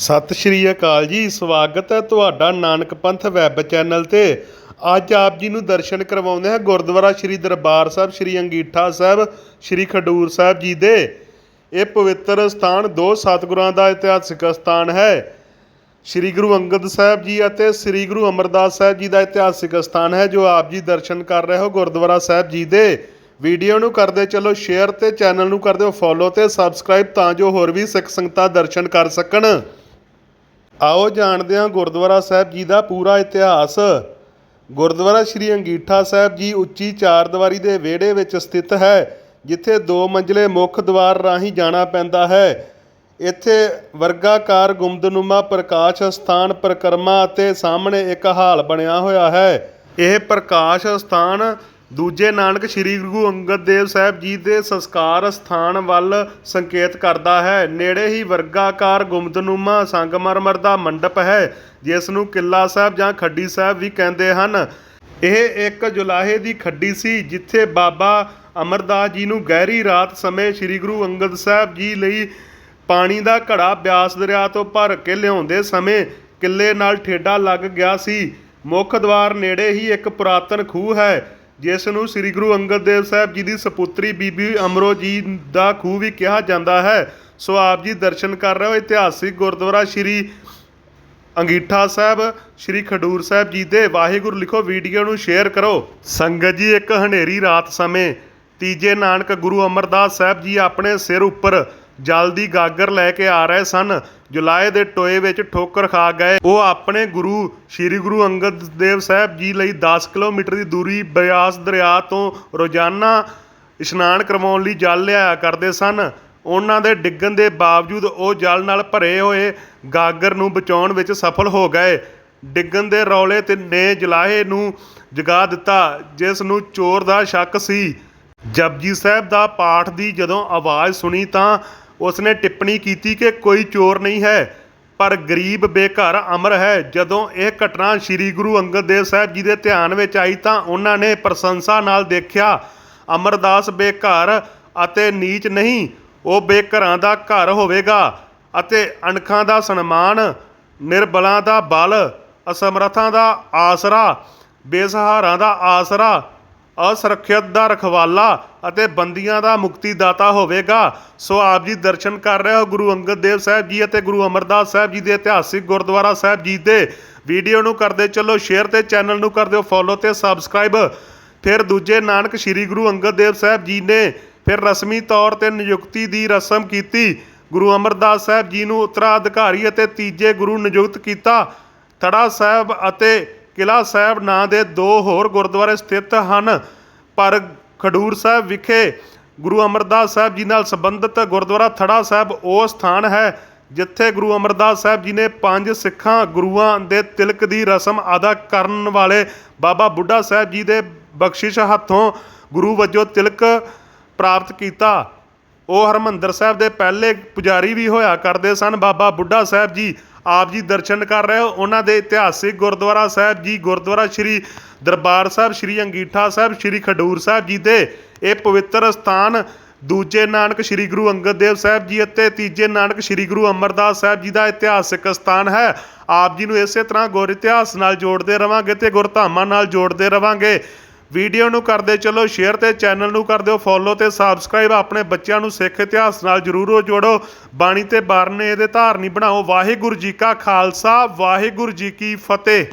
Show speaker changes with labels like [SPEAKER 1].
[SPEAKER 1] ਸਤਿ ਸ਼੍ਰੀ ਅਕਾਲ ਜੀ, ਸਵਾਗਤ ਹੈ ਤੁਹਾਡਾ ਨਾਨਕ ਪੰਥ ਵੈਬ ਚੈਨਲ ਤੇ। ਅੱਜ ਆਪ ਜੀ ਨੂੰ ਦਰਸ਼ਨ ਕਰਵਾਉਂਦੇ ਹਾਂ ਗੁਰਦੁਆਰਾ ਸ਼੍ਰੀ ਦਰਬਾਰ ਸਾਹਿਬ, ਸ਼੍ਰੀ ਅੰਗੀਠਾ ਸਾਹਿਬ, ਸ਼੍ਰੀ ਖਡੂਰ ਸਾਹਿਬ ਜੀ ਦੇ। ਇਹ ਪਵਿੱਤਰ ਸਥਾਨ ਦੋ ਸਤਿਗੁਰਾਂ ਦਾ ਇਤਿਹਾਸਿਕ ਸਥਾਨ ਹੈ। ਸ਼੍ਰੀ ਗੁਰੂ ਅੰਗਦ ਸਾਹਿਬ ਜੀ ਅਤੇ ਸ਼੍ਰੀ ਗੁਰੂ ਅਮਰਦਾਸ ਸਾਹਿਬ ਜੀ ਦਾ ਇਤਿਹਾਸਿਕ ਸਥਾਨ ਹੈ, ਜੋ ਆਪ ਜੀ ਦਰਸ਼ਨ ਕਰ ਰਹੇ ਹੋ ਗੁਰਦੁਆਰਾ ਸਾਹਿਬ ਜੀ ਦੇ। ਵੀਡੀਓ ਨੂੰ ਕਰਦੇ ਚਲੋ ਸ਼ੇਅਰ ਤੇ ਚੈਨਲ ਨੂੰ ਕਰਦੇ ਹੋ ਫੋਲੋ ਤੇ ਸਬਸਕ੍ਰਾਈਬ ਤਾਂ ਜੋ ਹੋਰ ਵੀ ਸਿੱਖ ਸੰਗਤਾਂ ਦਰਸ਼ਨ ਕਰ ਸਕਣ। ਆਓ ਜਾਣਦੇ ਹਾਂ ਗੁਰਦੁਆਰਾ ਸਾਹਿਬ ਜੀ ਦਾ ਪੂਰਾ ਇਤਿਹਾਸ। ਗੁਰਦੁਆਰਾ ਸ਼੍ਰੀ ਅੰਗੀਠਾ ਸਾਹਿਬ ਜੀ ਉੱਚੀ ਚਾਰ ਦੀਵਾਰੀ ਦੇ ਵਿਹੜੇ ਵਿੱਚ ਸਥਿਤ ਹੈ, ਜਿੱਥੇ ਦੋ ਮੰਜ਼ਲੇ ਮੁੱਖ ਦੁਆਰ ਰਾਹੀਂ ਜਾਣਾ ਪੈਂਦਾ ਹੈ। ਇੱਥੇ ਵਰਗਾਕਾਰ ਗੁੰਮਦਨੁਮਾ ਪ੍ਰਕਾਸ਼ ਸਥਾਨ ਪ੍ਰਕਰਮਾ ਅਤੇ ਸਾਹਮਣੇ ਇੱਕ ਹਾਲ ਬਣਿਆ ਹੋਇਆ ਹੈ। ਇਹ ਪ੍ਰਕਾਸ਼ ਸਥਾਨ ਦੂਜੇ ਨਾਨਕ ਸ੍ਰੀ ਗੁਰੂ ਅੰਗਦ ਦੇਵ ਸਾਹਿਬ ਜੀ ਦੇ ਸੰਸਕਾਰ ਸਥਾਨ ਵੱਲ ਸੰਕੇਤ ਕਰਦਾ ਹੈ। ਨੇੜੇ ਹੀ ਵਰਗਾਕਾਰ ਗੁੰਮਦਨੁਮਾ ਸੰਗਮਰਮਰ ਦਾ ਮੰਡਪ ਹੈ, ਜਿਸ ਨੂੰ ਕਿੱਲਾ ਸਾਹਿਬ ਜਾਂ ਖੱਡੀ ਸਾਹਿਬ ਵੀ ਕਹਿੰਦੇ ਹਨ। ਇਹ ਇੱਕ ਜੁਲਾਹੇ ਦੀ ਖੱਡੀ ਸੀ, ਜਿੱਥੇ ਬਾਬਾ ਅਮਰਦਾਸ ਜੀ ਨੂੰ ਗਹਿਰੀ ਰਾਤ ਸਮੇਂ ਸ੍ਰੀ ਗੁਰੂ ਅੰਗਦ ਸਾਹਿਬ ਜੀ ਲਈ ਪਾਣੀ ਦਾ ਘੜਾ ਬਿਆਸ ਦਰਿਆ ਤੋਂ ਭਰ ਕੇ ਲਿਆਉਂਦੇ ਸਮੇਂ ਕਿੱਲੇ ਨਾਲ ਠੇਡਾ ਲੱਗ ਗਿਆ ਸੀ। ਮੁੱਖ ਦਵਾਰ ਨੇੜੇ ਹੀ ਇੱਕ ਪੁਰਾਤਨ ਖੂਹ ਹੈ ਜਿਸ ਨੂੰ ਸ੍ਰੀ ਗੁਰੂ ਅੰਗਦ ਦੇਵ ਸਾਹਿਬ ਜੀ ਦੀ ਸਪੁੱਤਰੀ ਬੀਬੀ ਅਮਰੋ ਜੀ ਦਾ ਖੂਹ ਵੀ ਕਿਹਾ ਜਾਂਦਾ ਹੈ। ਸੋ ਆਪ ਜੀ ਦਰਸ਼ਨ ਕਰ ਰਹੇ ਹੋ ਇਤਿਹਾਸਿਕ ਗੁਰਦੁਆਰਾ ਸ੍ਰੀ ਅੰਗੀਠਾ ਸਾਹਿਬ, ਸ੍ਰੀ ਖਡੂਰ ਸਾਹਿਬ ਜੀ ਦੇ। ਵਾਹਿਗੁਰੂ ਲਿਖੋ ਵੀਡੀਓ ਨੂੰ ਸ਼ੇਅਰ ਕਰੋ। ਸੰਗਤ ਜੀ, ਇੱਕ ਹਨੇਰੀ ਰਾਤ ਸਮੇਂ ਤੀਜੇ ਨਾਨਕ ਗੁਰੂ ਅਮਰਦਾਸ ਸਾਹਿਬ ਜੀ ਆਪਣੇ ਸਿਰ ਉੱਪਰ ਜਲ ਦੀ ਗਾਗਰ ਲੈ ਕੇ ਆ ਰਹੇ ਸਨ। ਜੁਲਾਏ ਦੇ ਟੋਏ ਵਿੱਚ ਠੋਕਰ ਖਾ ਗਏ। ਉਹ ਆਪਣੇ ਗੁਰੂ, ਸ੍ਰੀ ਗੁਰੂ ਅੰਗਦ ਦੇਵ ਸਾਹਿਬ ਜੀ ਲਈ 10 ਕਿਲੋਮੀਟਰ ਦੀ ਦੂਰੀ ਬਿਆਸ ਦਰਿਆ ਤੋਂ ਰੋਜ਼ਾਨਾ ਇਸ਼ਨਾਨ ਕਰਵਾਉਣ ਲਈ ਜਲ ਲਿਆਇਆ ਕਰਦੇ ਸਨ। ਉਹਨਾਂ ਦੇ ਡਿੱਗਣ ਦੇ ਬਾਵਜੂਦ ਉਹ ਜਲ ਨਾਲ ਭਰੇ ਹੋਏ ਗਾਗਰ ਨੂੰ ਬਚਾਉਣ ਵਿੱਚ ਸਫਲ ਹੋ ਗਏ। ਡਿੱਗਣ ਦੇ ਰੌਲੇ ਤੇ ਨੇ ਜਲਾਹੇ ਨੂੰ ਜਗਾ ਦਿੱਤਾ, ਜਿਸ ਨੂੰ ਚੋਰ ਦਾ ਸ਼ੱਕ ਸੀ। ਜਪਜੀ ਸਾਹਿਬ ਦਾ ਪਾਠ ਦੀ ਜਦੋਂ ਆਵਾਜ਼ ਸੁਣੀ ਤਾਂ ਉਸਨੇ ਟਿੱਪਣੀ ਕੀਤੀ ਕਿ ਕੋਈ ਚੋਰ ਨਹੀਂ ਹੈ, ਪਰ ਗਰੀਬ ਬੇਘਰ ਅਮਰ ਹੈ। ਜਦੋਂ ਇਹ ਘਟਨਾ ਸ੍ਰੀ ਗੁਰੂ ਅੰਗਦ ਦੇਵ ਸਾਹਿਬ ਜੀ ਦੇ ਧਿਆਨ ਵਿੱਚ ਆਈ ਤਾਂ ਉਹਨਾਂ ਨੇ ਪ੍ਰਸ਼ੰਸਾ ਨਾਲ ਦੇਖਿਆ, ਅਮਰਦਾਸ ਬੇਘਰ ਅਤੇ ਨੀਚ ਨਹੀਂ, ਉਹ ਬੇਘਰਾਂ ਦਾ ਘਰ ਹੋਵੇਗਾ ਅਤੇ ਅਣਖਾਂ ਦਾ ਸਨਮਾਨ, ਨਿਰਬਲਾਂ ਦਾ ਬਲ, ਅਸਮਰਥਾਂ ਦਾ ਆਸਰਾ, ਬੇਸਹਾਰਾਂ ਦਾ ਆਸਰਾ ਅਸੁਰੱਖਿਅਤ ਦਾ ਰਖਵਾਲਾ ਅਤੇ ਬੰਦੀਆਂ ਦਾ ਮੁਕਤੀ ਦਾਤਾ ਹੋਵੇਗਾ। ਸੋ ਆਪ ਜੀ ਦਰਸ਼ਨ ਕਰ ਰਹੇ ਹੋ ਗੁਰੂ ਅੰਗਦ ਦੇਵ ਸਾਹਿਬ ਜੀ ਅਤੇ ਗੁਰੂ ਅਮਰਦਾਸ ਸਾਹਿਬ ਜੀ ਦੇ ਇਤਿਹਾਸਿਕ ਗੁਰਦੁਆਰਾ ਸਾਹਿਬ ਜੀ ਦੇ। ਵੀਡੀਓ ਨੂੰ ਕਰਦੇ ਚੱਲੋ ਸ਼ੇਅਰ ਤੇ ਚੈਨਲ ਨੂੰ ਕਰ ਦਿਓ ਫੋਲੋ ਤੇ ਸਬਸਕ੍ਰਾਈਬ ਫਿਰ ਦੂਜੇ ਨਾਨਕ ਸ੍ਰੀ ਗੁਰੂ ਅੰਗਦ ਦੇਵ ਸਾਹਿਬ ਜੀ ਨੇ ਫਿਰ ਰਸਮੀ ਤੌਰ ਤੇ ਨਿਯੁਕਤੀ ਦੀ ਰਸਮ ਕੀਤੀ। ਗੁਰੂ ਅਮਰਦਾਸ ਸਾਹਿਬ ਜੀ ਨੂੰ ਉੱਤਰਾਧਿਕਾਰੀ ਅਤੇ ਤੀਜੇ ਗੁਰੂ ਨਿਯੁਕਤ ਕੀਤਾ। ਥੜਾ ਸਾਹਿਬ ਅਤੇ ਕਿਲਾ ਸਾਹਿਬ ਨਾਂ ਦੇ ਦੋ ਹੋਰ ਗੁਰਦੁਆਰੇ ਸਥਿਤ ਹਨ। ਪਰ ਖਡੂਰ ਸਾਹਿਬ ਵਿਖੇ ਗੁਰੂ ਅਮਰਦਾਸ ਸਾਹਿਬ ਜੀ ਨਾਲ ਸੰਬੰਧਿਤ ਗੁਰਦੁਆਰਾ ਥੜਾ ਸਾਹਿਬ ਉਹ ਸਥਾਨ ਹੈ, ਜਿੱਥੇ ਗੁਰੂ ਅਮਰਦਾਸ ਸਾਹਿਬ ਜੀ ਨੇ ਪੰਜ ਸਿੱਖਾਂ ਗੁਰੂਆਂ ਦੇ ਤਿਲਕ ਦੀ ਰਸਮ ਅਦਾ ਕਰਨ ਵਾਲੇ ਬਾਬਾ ਬੁੱਢਾ ਸਾਹਿਬ ਜੀ ਦੇ ਬਖਸ਼ਿਸ਼ ਹੱਥੋਂ ਗੁਰੂ ਵਜੋਂ ਤਿਲਕ ਪ੍ਰਾਪਤ ਕੀਤਾ। ਉਹ ਹਰਮੰਦਰ ਸਾਹਿਬ ਦੇ ਪਹਿਲੇ ਪੁਜਾਰੀ ਵੀ ਹੋਇਆ ਕਰਦੇ ਸਨ। ਬਾਬਾ ਬੁੱਢਾ ਸਾਹਿਬ ਜੀ ਆਪ ਜੀ ਦਰਸ਼ਨ ਕਰ ਰਹੇ ਹੋ। ਉਹਨਾਂ ਦੇ ਇਤਿਹਾਸਿਕ ਗੁਰਦੁਆਰਾ ਸਾਹਿਬ ਜੀ, ਗੁਰਦੁਆਰਾ ਸ਼੍ਰੀ ਦਰਬਾਰ ਸਾਹਿਬ, ਸ਼੍ਰੀ ਅੰਗੀਠਾ ਸਾਹਿਬ, ਸ਼੍ਰੀ ਖਡੂਰ ਸਾਹਿਬ ਜੀ ਦੇ ਇਹ ਪਵਿੱਤਰ ਸਥਾਨ, ਦੂਜੇ ਨਾਨਕ ਸ਼੍ਰੀ ਗੁਰੂ ਅੰਗਦ ਦੇਵ ਸਾਹਿਬ ਜੀ ਅਤੇ ਤੀਜੇ ਨਾਨਕ ਸ਼੍ਰੀ ਗੁਰੂ ਅਮਰਦਾਸ ਸਾਹਿਬ ਜੀ ਦਾ ਇਤਿਹਾਸਿਕ ਸਥਾਨ ਹੈ। ਆਪ ਜੀ ਨੂੰ ਇਸੇ ਤਰ੍ਹਾਂ ਗੁਰ ਇਤਿਹਾਸ ਨਾਲ ਜੋੜਦੇ ਰਵਾਂਗੇ ਤੇ ਗੁਰਧਾਮਾਂ ਨਾਲ ਜੋੜਦੇ ਰਵਾਂਗੇ। ਵੀਡੀਓ ਨੂੰ ਕਰਦੇ ਚਲੋ ਸ਼ੇਅਰ ਤੇ ਚੈਨਲ ਨੂੰ ਕਰ ਦਿਓ ਫੋਲੋ ਤੇ ਸਬਸਕ੍ਰਾਈਬ ਆਪਣੇ ਬੱਚਿਆਂ ਨੂੰ ਸਿੱਖ ਇਤਿਹਾਸ ਨਾਲ ਜਰੂਰ ਜੋੜੋ। ਬਾਣੀ ਤੇ ਬਾਰਨੇ ਇਹਦੇ ਧਾਰਨੀ ਬਣਾਓ। ਵਾਹਿਗੁਰੂ ਜੀ ਕਾ ਖਾਲਸਾ, ਵਾਹਿਗੁਰੂ ਜੀ ਕੀ ਫਤਿਹ।